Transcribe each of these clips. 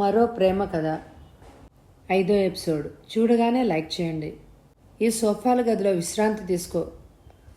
మరో ప్రేమ కథ. ఐదో ఎపిసోడ్. చూడగానే లైక్ చేయండి. ఈ సోఫాల గదిలో విశ్రాంతి తీసుకో.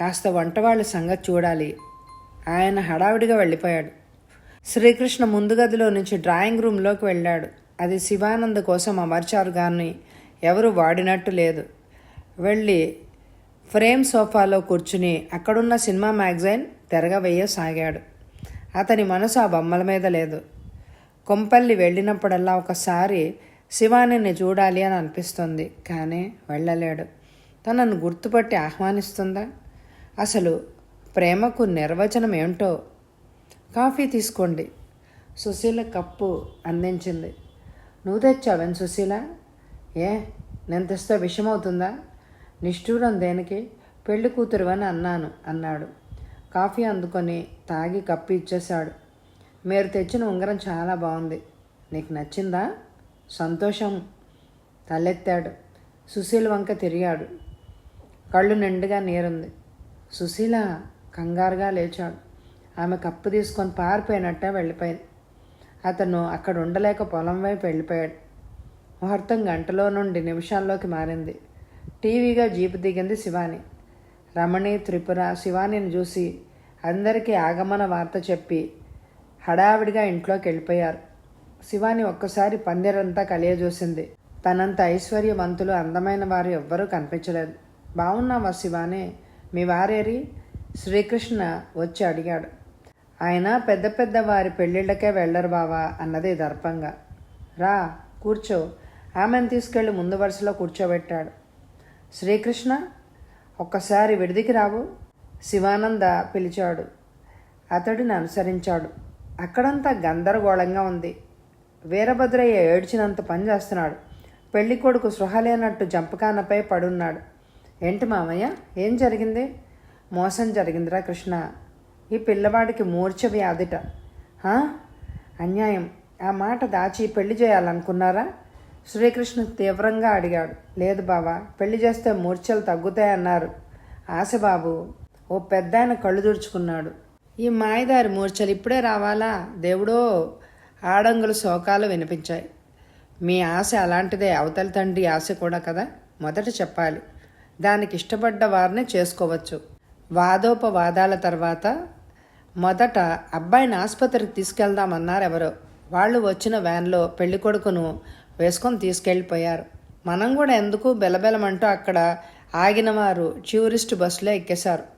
కాస్త వంటవాళ్ళ సంగతి చూడాలి. ఆయన హడావిడిగా వెళ్ళిపోయాడు. శ్రీకృష్ణ ముందు గదిలో నుంచి డ్రాయింగ్ రూమ్లోకి వెళ్ళాడు. అది శివానంద కోసం అమర్చారు కానీ ఎవరు వాడినట్టు లేదు. వెళ్ళి ఫ్రేమ్ సోఫాలో కూర్చుని అక్కడున్న సినిమా మ్యాగజైన్ తెరగవేయసాగాడు. అతని మనసు ఆ బొమ్మల మీద లేదు. కొంపల్లి వెళ్ళినప్పుడల్లా ఒకసారి శివానిని చూడాలి అని అనిపిస్తుంది కానీ వెళ్ళలేడు. తనను గుర్తుపట్టి ఆహ్వానిస్తుందా? అసలు ప్రేమకు నిర్వచనం ఏమిటో కాఫీ తీసుకోండి. సుశీల కప్పు అందించింది. నువ్వు తెచ్చావెన్ సుశీల? ఏ? నేను తెస్తే విషమవుతుందా? నిష్ఠూరం దేనికి? పెళ్ళి కూతురు అని అన్నాను అన్నాడు. కాఫీ అందుకొని తాగి కప్పు ఇచ్చేశాడు. మీరు తెచ్చిన ఉంగరం చాలా బాగుంది. నీకు నచ్చిందా? సంతోషం. తలెత్తాడు. సుశీల్ వంక తిరిగాడు. కళ్ళు నిండుగా నీరుంది. సుశీల కంగారుగా లేచాడు. ఆమె కప్పు తీసుకొని పారిపోయినట్టే వెళ్ళిపోయింది. అతను అక్కడ ఉండలేక పొలం వైపు వెళ్ళిపోయాడు. ముహూర్తం గంటలో నుండి నిమిషాల్లోకి మారింది. టీవీగా జీపు దిగింది శివాని. రమణి త్రిపుర శివానిని చూసి అందరికీ ఆగమన వార్త చెప్పి హడావిడిగా ఇంట్లోకి వెళ్ళిపోయారు శివాని ఒక్కసారి పందిరంతా కలియజూసింది. తనంత ఐశ్వర్యవంతులు అందమైన వారు ఎవ్వరూ కనిపించలేదు. బాగున్నావా శివానే? మీ వారేరి? శ్రీకృష్ణ వచ్చి అడిగాడు. ఆయన పెద్ద పెద్ద వారి పెళ్ళిళ్ళకే వెళ్ళరు బావా అన్నది దర్పంగా. రా కూర్చో. ఆమెను తీసుకెళ్ళి ముందు వరుసలో కూర్చోబెట్టాడు. శ్రీకృష్ణ ఒక్కసారి విడిదికి రావు? శివానంద పిలిచాడు. అతడిని అనుసరించాడు. అక్కడంతా గందరగోళంగా ఉంది. వీరభద్రయ్య ఏడ్చినంత పని చేస్తున్నాడు. పెళ్ళి కొడుకు సృహ లేనట్టు జంపకానపై పడున్నాడు. ఏంటి మామయ్య ఏం జరిగింది? మోసం జరిగిందిరా కృష్ణ. ఈ పిల్లవాడికి మూర్ఛ వ్యాధిట. అన్యాయం. ఆ మాట దాచి పెళ్ళి చేయాలనుకున్నారా? శ్రీకృష్ణ తీవ్రంగా అడిగాడు. లేదు బావా పెళ్ళి చేస్తే మూర్ఛలు తగ్గుతాయన్నారు. ఆశబాబు ఓ పెద్ద ఆయన కళ్ళు దుడుచుకున్నాడు. ఈ మాయదారి మూర్ఛలు ఇప్పుడే రావాలా? దేవుడో ఆడంగుల శోకాలు వినిపించాయి. మీ ఆశ అలాంటిదే అవతల తండ్రి ఆశ కూడా కదా? మొదట చెప్పాలి. దానికి ఇష్టపడ్డ వారిని చేసుకోవచ్చు. వాదోపవాదాల తర్వాత మొదట అబ్బాయిని ఆసుపత్రికి తీసుకెళ్దామన్నారు ఎవరో వాళ్ళు వచ్చిన వ్యాన్లో పెళ్ళి కొడుకును వేసుకొని తీసుకెళ్ళిపోయారు. మనం కూడా ఎందుకు బెలబెలమంటూ అక్కడ ఆగిన వారు టూరిస్ట్ బస్సులో ఎక్కేశారు.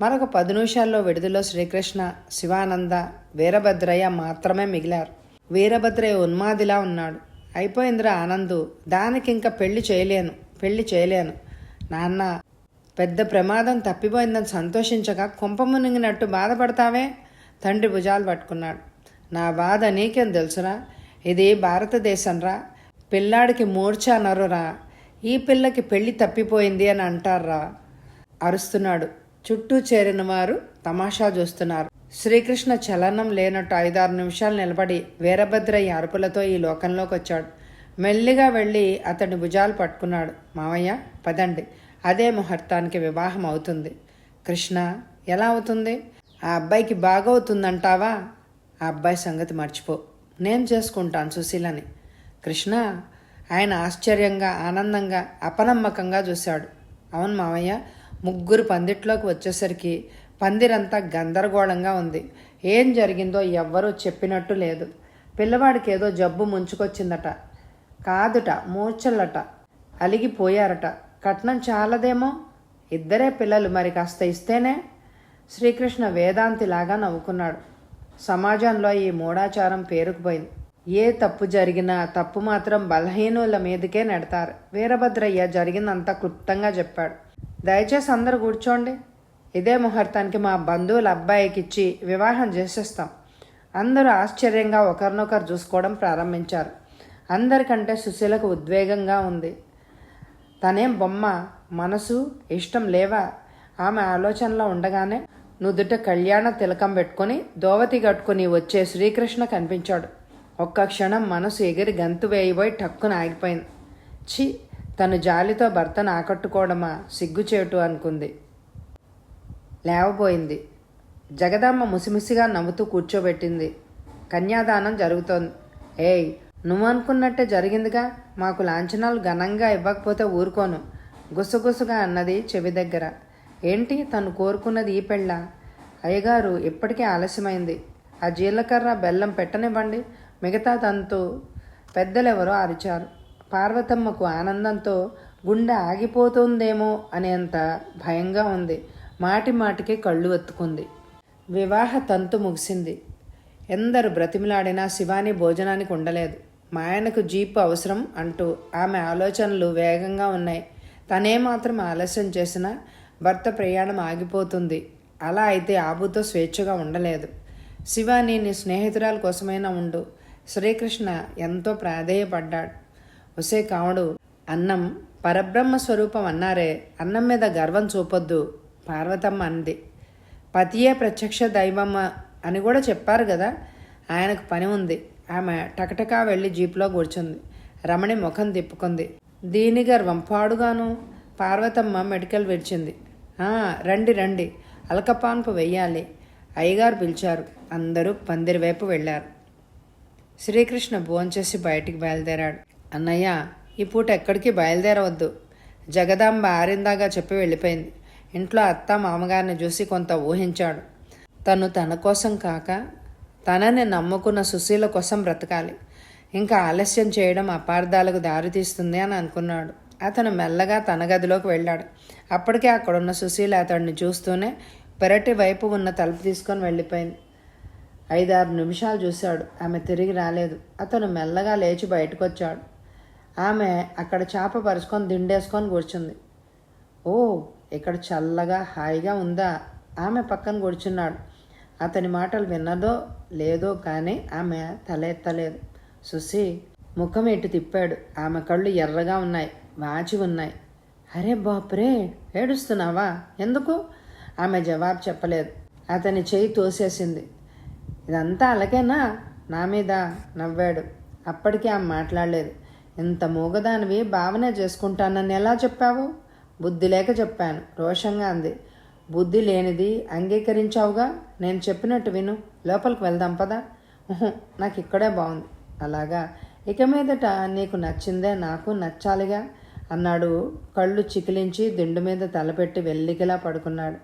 మరొక పది నిమిషాల్లో విడుదలలో శ్రీకృష్ణ శివానంద వీరభద్రయ్య మాత్రమే మిగిలారు. వీరభద్రయ్య ఉన్మాదిలా ఉన్నాడు. అయిపోయిందిరా ఆనందు దానికి ఇంకా పెళ్ళి చేయలేను పెళ్ళి చేయలేను. నాన్న పెద్ద ప్రమాదం తప్పిపోయిందని సంతోషించగా కుంప మునిగినట్టు బాధపడతావే? తండ్రి భుజాలు పట్టుకున్నాడు. నా బాధ నీకేం తెలుసురా? ఇది భారతదేశంరా? పిల్లాడికి మూర్ఛ అనరురా. ఈ పిల్లకి పెళ్ళి తప్పిపోయింది అని అంటారా? అరుస్తున్నాడు. చుట్టూ చేరిన వారు తమాషా చూస్తున్నారు. శ్రీకృష్ణ చలనం లేనట్టు ఐదారు నిమిషాలు నిలబడి వీరభద్రయ్య అరుపులతో ఈ లోకంలోకి వచ్చాడు. మెల్లిగా వెళ్ళి అతని భుజాలు పట్టుకున్నాడు. మావయ్య పదండి. అదే ముహూర్తానికి వివాహం అవుతుంది. కృష్ణ ఎలా అవుతుంది? ఆ అబ్బాయికి బాగవుతుందంటావా? ఆ అబ్బాయి సంగతి మర్చిపో. నేను చేసుకుంటాను సుశీలని. కృష్ణ ఆయన ఆశ్చర్యంగా ఆనందంగా అపనమ్మకంగా చూశాడు. అవును మావయ్య ముగ్గురు పందిట్లోకి వచ్చేసరికి పందిరంతా గందరగోళంగా ఉంది. ఏం జరిగిందో ఎవ్వరూ చెప్పినట్టు లేదు. పిల్లవాడికి ఏదో జబ్బు ముంచుకొచ్చిందట. కాదుట మూర్చల్లట అలిగిపోయారట. కట్నం చాలదేమో? ఇద్దరే పిల్లలు మరి కాస్త ఇస్తేనే? శ్రీకృష్ణ వేదాంతిలాగా నవ్వుకున్నాడు. సమాజంలో ఈ మూఢాచారం పేరుకుపోయింది. ఏ తప్పు జరిగినా తప్పు మాత్రం బలహీనుల మీదకే నెడతారు. వీరభద్రయ్య జరిగిందంతా క్లుప్తంగా చెప్పాడు. దయచేసి అందరూ కూర్చోండి. ఇదే ముహూర్తానికి మా బంధువుల అబ్బాయికి ఇచ్చి వివాహం చేసేస్తాం. అందరూ ఆశ్చర్యంగా ఒకరినొకరు చూసుకోవడం ప్రారంభించారు. అందరికంటే సుశీలకు ఉద్వేగంగా ఉంది. తనేం బొమ్మ మనసు ఇష్టం లేవా? ఆమె ఆలోచనలో ఉండగానే నుదుట కళ్యాణ తిలకం పెట్టుకొని దోవతి కట్టుకుని వచ్చే శ్రీకృష్ణ కనిపించాడు. ఒక్క క్షణం మనసు ఎగిరి గంతు వేయబోయి టక్కున ఆగిపోయింది. ఛీ! తను జాలితో భర్తను ఆకట్టుకోవడమా సిగ్గుచేటు అనుకుంది. లేవబోయింది. జగదమ్మ ముసిముసిగా నవ్వుతూ కూర్చోబెట్టింది. కన్యాదానం జరుగుతోంది. ఏయ్ నువ్వు అనుకున్నట్టే జరిగిందిగా. మాకు లాంఛనాలు ఘనంగా ఇవ్వకపోతే ఊరుకోను. గుసగుసగా అన్నది చెవి దగ్గర. ఏంటి తను కోరుకున్నది ఈ పెళ్ళ? అయ్యగారు ఇప్పటికే ఆలస్యమైంది. ఆ జీలకర్ర బెల్లం పెట్టనివ్వండి. మిగతా తంతు పెద్దలెవరో అరిచారు. పార్వతమ్మకు ఆనందంతో గుండె ఆగిపోతుందేమో అనేంత భయంగా ఉంది. మాటి మాటికి కళ్ళు ఎత్తుకుంది. వివాహ తంతు ముగిసింది. ఎందరు బ్రతిమిలాడినా శివాని భోజనానికి ఉండలేదు. మా ఆయనకు జీపు అవసరం అంటూ ఆమె ఆలోచనలు వేగంగా ఉన్నాయి. తనే మాత్రం ఆలస్యం చేసినా భర్త ప్రయాణం ఆగిపోతుంది. అలా అయితే ఆబుతో స్వేచ్ఛగా ఉండలేదు. శివాని నీ స్నేహితురాల కోసమైనా ఉండు. శ్రీకృష్ణ ఎంతో ప్రాధేయపడ్డాడు. ఒసే కావుడు అన్నం పరబ్రహ్మ స్వరూపం అన్నారే అన్నం మీద గర్వం చూపొద్దు పార్వతమ్మ అంది. పతియే ప్రత్యక్ష దైవమ్మ అని కూడా చెప్పారు కదా ఆయనకు పని ఉంది. ఆమె టకటకా వెళ్ళి జీపులో కూర్చుంది. రమణి ముఖం తిప్పుకుంది. దీని గర్వం పాడుగాను? పార్వతమ్మ మెడికల్ విడిచింది. రండి రండి. అలకపాన్పు వెయ్యాలి. అయ్యగారు పిలిచారు. అందరూ పందిరి వైపు వెళ్ళారు. శ్రీకృష్ణ భోంచేసి బయటికి బయలుదేరాడు. అన్నయ్య ఈ పూట ఎక్కడికి బయలుదేరవద్దు. జగదాంబ ఆరిందాగా చెప్పి వెళ్ళిపోయింది. ఇంట్లో అత్త మామగారిని చూసి కొంత ఊహించాడు. తను తన కోసం కాక తనని నమ్ముకున్న సుశీల కోసం బ్రతకాలి. ఇంకా ఆలస్యం చేయడం అపార్థాలకు దారితీస్తుంది అని అనుకున్నాడు. అతను మెల్లగా తన గదిలోకి వెళ్ళాడు. అప్పటికే అక్కడున్న సుశీల అతడిని చూస్తూనే పెరటి వైపు ఉన్న తలుపు తీసుకొని వెళ్ళిపోయింది. ఐదారు నిమిషాలు చూశాడు. ఆమె తిరిగి రాలేదు. అతను మెల్లగా లేచి బయటకు వచ్చాడు ఆమె అక్కడ చేప పరుచుకొని దిండేసుకొని కూర్చుంది. ఓ ఇక్కడ చల్లగా హాయిగా ఉందా? ఆమె పక్కన కూర్చున్నాడు. అతని మాటలు విన్నదో లేదో కానీ ఆమె తల ఎత్తలేదు. సుసి ముఖం ఎటు తిప్పాడు. ఆమె కళ్ళు ఎర్రగా ఉన్నాయి వాచి ఉన్నాయి. అరే బాపురే ఏడుస్తున్నావా? ఎందుకు? ఆమె జవాబు చెప్పలేదు. అతని చేయి తోసేసింది. ఇదంతా అలాగేనా? నా మీద నవ్వాడు. అప్పటికీ ఆమె మాట్లాడలేదు. ఇంత మూగదానివి భావనే చేసుకుంటానని ఎలా చెప్పావు? బుద్ధి లేక చెప్పాను. రోషంగా అంది. బుద్ధి లేనిది అంగీకరించావుగా? నేను చెప్పినట్టు విను. లోపలికి వెళ్దాం పదా. ఉహు, నాకు ఇక్కడే బాగుంది అలాగా. ఇక మీదట నీకు నచ్చిందే నాకు నచ్చాలిగా? అన్నాడు. కళ్ళు చికిలించి దిండు మీద తలపెట్టి వెల్లికిలా పడుకున్నాడు.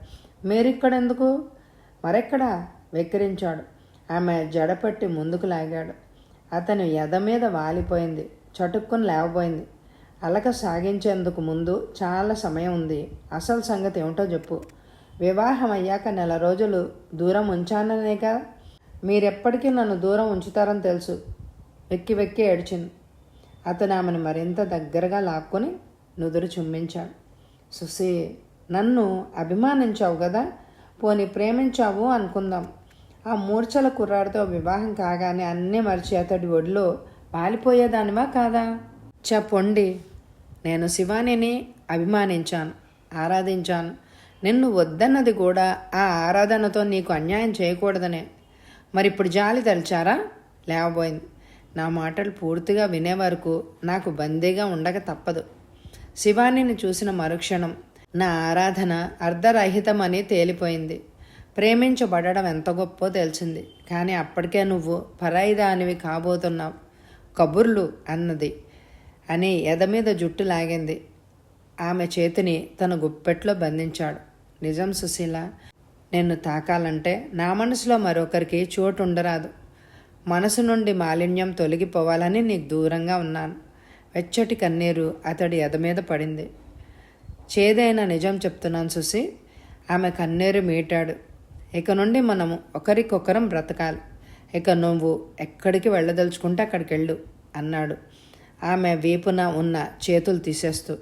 మీరిక్కడెందుకు? మరెక్కడా? వెక్కిరించాడు. ఆమె జడపట్టి ముందుకు లాగాడు. అతను ఎద మీద వాలిపోయింది. చటుక్కుని లేవబోయింది. అలక సాగించేందుకు ముందు చాలా సమయం ఉంది. అసలు సంగతి ఏమిటో చెప్పు. వివాహం అయ్యాక నెల రోజులు దూరం ఉంచాననేగా మీరెప్పటికీ నన్ను దూరం ఉంచుతారని తెలుసు. వెక్కి వెక్కి ఏడిచింది. అతను ఆమెను మరింత దగ్గరగా లాక్కొని నుదురు చుమ్మించాడు. సుసి నన్ను అభిమానించావు కదా? పోని ప్రేమించావు అనుకుందాం. ఆ మూర్ఛల కుర్రాడితో వివాహం కాగానే అన్నీ మరిచి అతడి ఒడిలో పాలిపోయేదానివా కాదా? చెప్పండి. నేను శివానిని అభిమానించాను ఆరాధించాను. నిన్ను వద్దన్నది కూడా ఆ ఆరాధనతో నీకు అన్యాయం చేయకూడదనే. మరి ఇప్పుడు జాలి తలిచారా? లేవబోయింది. నా మాటలు పూర్తిగా వినే వరకు నాకు బందీగా ఉండక తప్పదు. శివానిని చూసిన మరుక్షణం నా ఆరాధన అర్ధరహితమని తేలిపోయింది. ప్రేమించబడడం ఎంత గొప్పో తెలిసింది. కానీ అప్పటికే నువ్వు పరాయిదానివి కాబోతున్నావు. కబుర్లు అన్నది. అని ఎద మీద జుట్టు లాగింది. ఆమె చేతిని తన గుప్పెట్లో బంధించాడు. నిజం సుశీల నిన్ను తాకాలంటే నా మనసులో మరొకరికి చోటు ఉండరాదు మనసు నుండి మాలిన్యం తొలగిపోవాలని నీకు దూరంగా ఉన్నాను. వెచ్చటి కన్నీరు అతడి ఎద మీద పడింది. చేదైన నిజం చెప్తున్నాను సుసి ఆమె కన్నీరు మీటాడు. ఇక నుండి మనము ఒకరికొకరం బ్రతకాలి. ఇక నువ్వు ఎక్కడికి వెళ్ళదలుచుకుంటే అక్కడికి వెళ్ళు అన్నాడు. ఆమె వీపున ఉన్న చేతులు తీసేస్తూ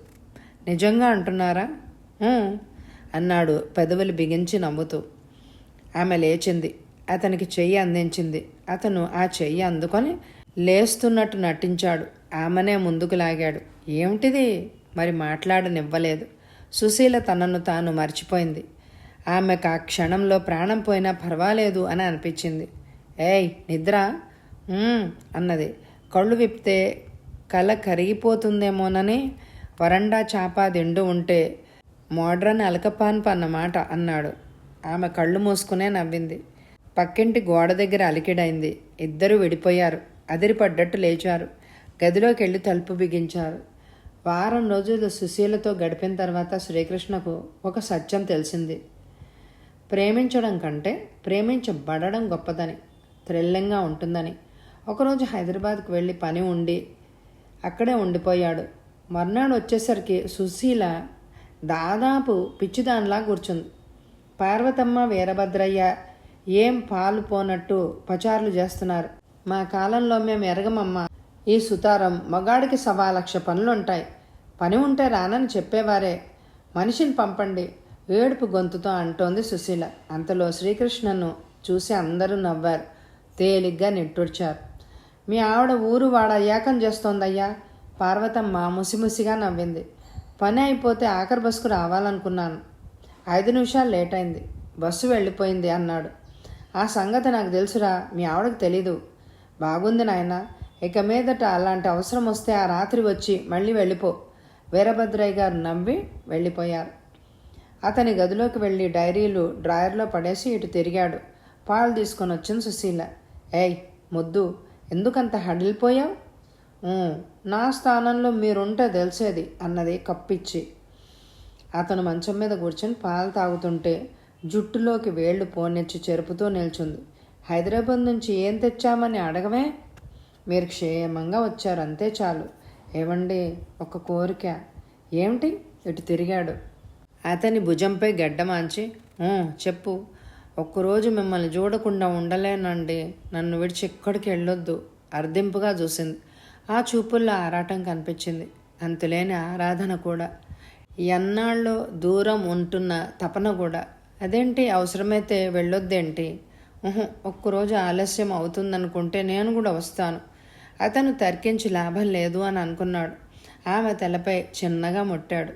నిజంగా అంటున్నారా? అన్నాడు పెదవులు బిగించి నవ్వుతూ. ఆమె లేచింది. అతనికి చెయ్యి అందించింది. అతను ఆ చెయ్యి అందుకొని లేస్తున్నట్టు నటించాడు. ఆమెనే ముందుకు లాగాడు. ఏమిటిది? మరి మాట్లాడనివ్వలేదు. సుశీల తనను తాను మర్చిపోయింది. ఆమెకు ఆ క్షణంలో ప్రాణం పోయినా పర్వాలేదు అని అనిపించింది. ఏయ్ నిద్ర? అన్నది. కళ్ళు విప్తే కల కరిగిపోతుందేమోనని వరండా చాప దిండు ఉంటే మోడ్రన్ అలకపాన్పు అన్నమాట అన్నాడు. ఆమె కళ్ళు మూసుకునే నవ్వింది. పక్కింటి గోడ దగ్గర అలికిడైంది. ఇద్దరూ విడిపోయారు. అదిరిపడ్డట్టు లేచారు. గదిలోకి వెళ్ళి తలుపు బిగించారు. వారం రోజులు సుశీలతో గడిపిన తర్వాత శ్రీకృష్ణకు ఒక సత్యం తెలిసింది. ప్రేమించడం కంటే ప్రేమించబడడం గొప్పదని. థ్రిల్లింగ్గా ఉంటుందని. ఒకరోజు హైదరాబాద్కు వెళ్ళి పని ఉండి అక్కడే ఉండిపోయాడు. మర్నాడు వచ్చేసరికి సుశీల దాదాపు పిచ్చిదానిలా కూర్చుంది. పార్వతమ్మ వీరభద్రయ్య ఏం పాలు పోనట్టు పచారులు చేస్తున్నారు. మా కాలంలో మేము ఎరగమమ్మ. ఈ సుతారం మగాడికి సవా లక్ష పనులుంటాయి. పని ఉంటే రానని చెప్పేవారే. మనిషిని పంపండి ఏడుపు గొంతుతో అంటోంది సుశీల. అంతలో శ్రీకృష్ణను చూసి అందరూ నవ్వారు. తేలిగ్గా నిట్టూర్చారు. మీ ఆవిడ ఊరు వాడ ఏకం చేస్తోందయ్యా. పార్వతమ్మ ముసిముసిగా నవ్వింది. పని అయిపోతే ఆఖరి బస్సుకు రావాలనుకున్నాను. ఐదు నిమిషాలు లేట్ అయింది. బస్సు వెళ్ళిపోయింది అన్నాడు. ఆ సంగతి నాకు తెలుసురా మీ ఆవిడకు తెలీదు. బాగుంది నాయన ఇక మీదట అలాంటి అవసరం వస్తే ఆ రాత్రి వచ్చి మళ్ళీ వెళ్ళిపో. వీరభద్రయ్య గారు నవ్వి వెళ్ళిపోయారు. అతని గదిలోకి వెళ్ళి డైరీలు డ్రాయర్లో పడేసి ఇటు తిరిగాడు. పాలు తీసుకొని వచ్చింది సుశీల. ఏయ్ మొద్దు ఎందుకంత హడిలిపోయావు? నా స్థానంలో మీరుంటే తెలిసేది అన్నది కప్పిచ్చి. అతను మంచం మీద కూర్చొని పాలు తాగుతుంటే జుట్టులోకి వేళ్ళు పోనిచ్చి చెరుపుతూ నిల్చుంది. హైదరాబాద్ నుంచి ఏం తెచ్చామని అడగమే మీరు క్షేమంగా వచ్చారు అంతే చాలు. ఏమండి ఒక కోరిక. ఏమిటి? ఇటు తిరిగాడు. అతని భుజంపై గడ్డమాంచి చెప్పు. ఒక్కరోజు మిమ్మల్ని చూడకుండా ఉండలేనండి. నన్ను విడిచి ఎక్కడికి వెళ్ళొద్దు. అర్ధింపుగా చూసింది. ఆ చూపుల్లో ఆరాటం కనిపించింది. అంతులేని ఆరాధన కూడా. ఎన్నాళ్ళో దూరం ఉంటున్న తపన కూడా. అదేంటి? అవసరమైతే వెళ్ళొద్దేంటి? ఉహు, ఒక్కరోజు ఆలస్యం అవుతుందనుకుంటే నేను కూడా వస్తాను. అతను తర్కించి లాభం లేదు అని అనుకున్నాడు. ఆమె తలపై చిన్నగా ముట్టాడు.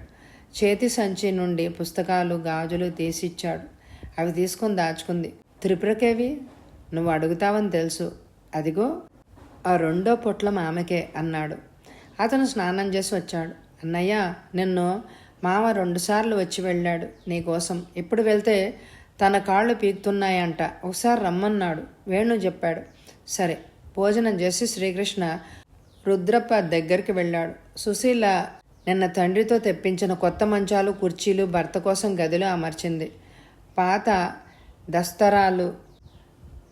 చేతి సంచి నుండి పుస్తకాలు గాజులు తీసిచ్చాడు. అవి తీసుకొని దాచుకుంది. త్రిపురకేవి నువ్వు అడుగుతావని తెలుసు. అదిగో ఆ రెండో పొట్లం ఆమెకే అన్నాడు. అతను స్నానం చేసి వచ్చాడు. అన్నయ్య నిన్ను మామ రెండుసార్లు వచ్చి వెళ్ళాడు నీకోసం ఇప్పుడు వెళ్తే తన కాళ్ళు పీకుతున్నాయంట. ఒకసారి రమ్మన్నాడు. వేణు చెప్పాడు. సరే భోజనం చేసి శ్రీకృష్ణ రుద్రప్ప దగ్గరికి వెళ్ళాడు. సుశీల నిన్న తండ్రితో తెప్పించిన కొత్త మంచాలు కుర్చీలు భర్త కోసం గదిలో అమర్చింది. పాత దస్తరాలు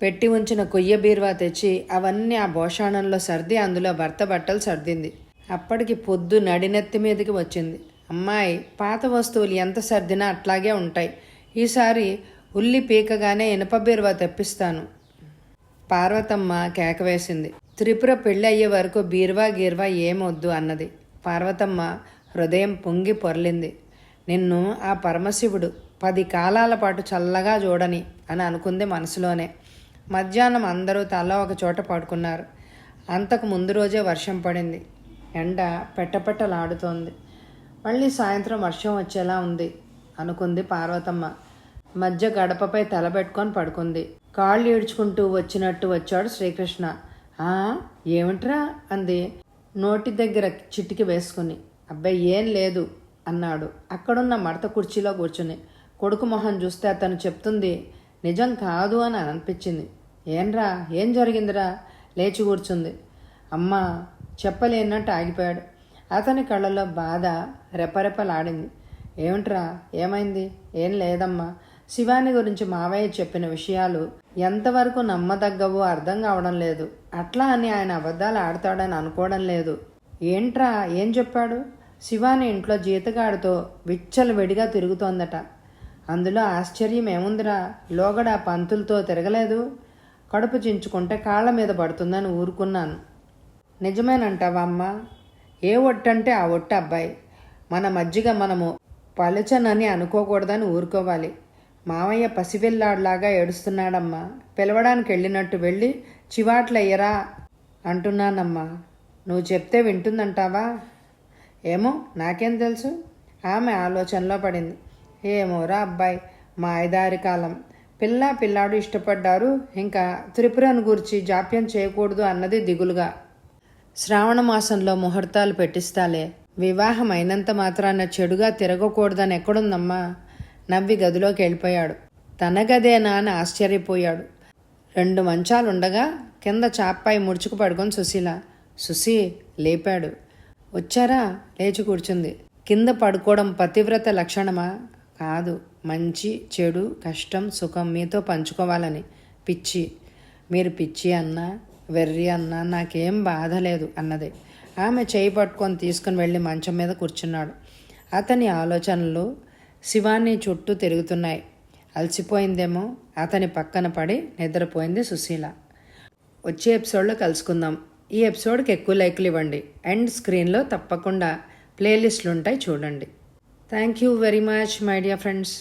పెట్టి ఉంచిన కొయ్య బీరువా తెచ్చి అవన్నీ ఆ భోషాణంలో సర్ది అందులో భర్త బట్టలు సర్దింది. అప్పటికి పొద్దు నడినెత్తి మీదకి వచ్చింది. అమ్మాయి పాత వస్తువులు ఎంత సర్దినా అట్లాగే ఉంటాయి. ఈసారి ఉల్లి పీకగానే ఇనప బీరువా తెప్పిస్తాను. పార్వతమ్మ కేక వేసింది. త్రిపుర పెళ్ళి అయ్యే వరకు బీర్వా గీర్వా ఏమొద్దు అన్నది. పార్వతమ్మ హృదయం పొంగి పొర్లింది. నిన్ను ఆ పరమశివుడు పది కాలాల పాటు చల్లగా చూడని అని అనుకుంది మనసులోనే. మధ్యాహ్నం అందరూ తల ఒక చోట పడుకున్నారు. అంతకు ముందు రోజే వర్షం పడింది. ఎండ పెట్టపెట్టలాడుతోంది. మళ్ళీ సాయంత్రం వర్షం వచ్చేలా ఉంది అనుకుంది పార్వతమ్మ. మధ్య గడపపై తల పెట్టుకొని పడుకుంది. కాళ్ళు ఈడ్చుకుంటూ వచ్చినట్టు వచ్చాడు శ్రీకృష్ణ. ఆ ఏమిట్రా అంది. నోటి దగ్గర చిటికి వేసుకుని. అబ్బాయి ఏం లేదు అన్నాడు. అక్కడున్న మడత కుర్చీలో కూర్చుని. కొడుకు మొహం చూస్తే అతను చెప్తుంది నిజం కాదు అని అనిపించింది. ఏంరా? ఏం జరిగిందిరా? లేచి కూర్చుంది. అమ్మా చెప్పలేనట్టు ఆగిపోయాడు. అతని కళ్ళలో బాధ రెపరెపలాడింది. ఏమిట్రా? ఏమైంది? ఏం లేదమ్మా. శివాని గురించి మావయ్య చెప్పిన విషయాలు ఎంతవరకు నమ్మదగ్గవో అర్థం కావడం లేదు. అట్లా అని ఆయన అబద్ధాలు ఆడతాడని అనుకోవడం లేదు. ఏంట్రా? ఏం చెప్పాడు? శివాని ఇంట్లో జీతగాడితో విచ్చలవిడిగా తిరుగుతోందట. అందులో ఆశ్చర్యం ఏముందిరా? లోగడ పంతులతో తిరగలేదు. కడుపు చించుకుంటే కాళ్ళ మీద పడుతుందని ఊరుకున్నాను. నిజమేనంటావా అమ్మా? ఏ ఒట్టంటే ఆ ఒట్టు అబ్బాయి. మన మజ్జిగ మనము పలుచనని అనుకోకూడదని ఊరుకోవాలి. మామయ్య పసిపిల్లాడిలాగా ఏడుస్తున్నాడమ్మా. పిలవడానికి వెళ్ళినట్టు వెళ్ళి చివాట్లయ్యరా అంటున్నానమ్మా. నువ్వు చెప్తే వింటుందంటావా? ఏమో నాకేం తెలుసు? ఆమె ఆలోచనలో పడింది. ఏమోరా అబ్బాయి మాయదారి కాలం. పిల్ల పిల్లాడు ఇష్టపడ్డారు ఇంకా త్రిపురను గురించి జాప్యం చేయకూడదు అన్నది దిగులుగా. శ్రావణ మాసంలో ముహూర్తాలు పెట్టిస్తాలే. వివాహం అయినంత మాత్రాన చెడుగా తిరగకూడదని ఎక్కడుందమ్మా? నవ్వి గదిలోకి వెళ్ళిపోయాడు. తన గదేనా అని ఆశ్చర్యపోయాడు. రెండు మంచాలుండగా కింద చాప్పాయి ముడుచుకు పడుకొని సుశీల సుశీ లేపాడు. వచ్చారా? లేచి కూర్చుంది. కింద పడుకోవడం పతివ్రత లక్షణమా? కాదు. మంచి చెడు కష్టం సుఖం మీతో పంచుకోవాలని. పిచ్చి. మీరు పిచ్చి అన్నా వెర్రి అన్నా నాకేం బాధ లేదు అన్నది. ఆమె చేయి పట్టుకొని తీసుకుని వెళ్ళి మంచం మీద కూర్చున్నాడు. అతని ఆలోచనలు శివాన్ని చుట్టూ తిరుగుతున్నాయి. అలసిపోయిందేమో? అతని పక్కన పడి నిద్రపోయింది సుశీల. వచ్చే ఎపిసోడ్లో కలుసుకుందాం. ఈ ఎపిసోడ్కి ఎక్కువ లైక్లు ఇవ్వండి. అండ్ స్క్రీన్లో తప్పకుండా ప్లేలిస్టులు ఉంటాయి చూడండి. Thank you very much my dear friends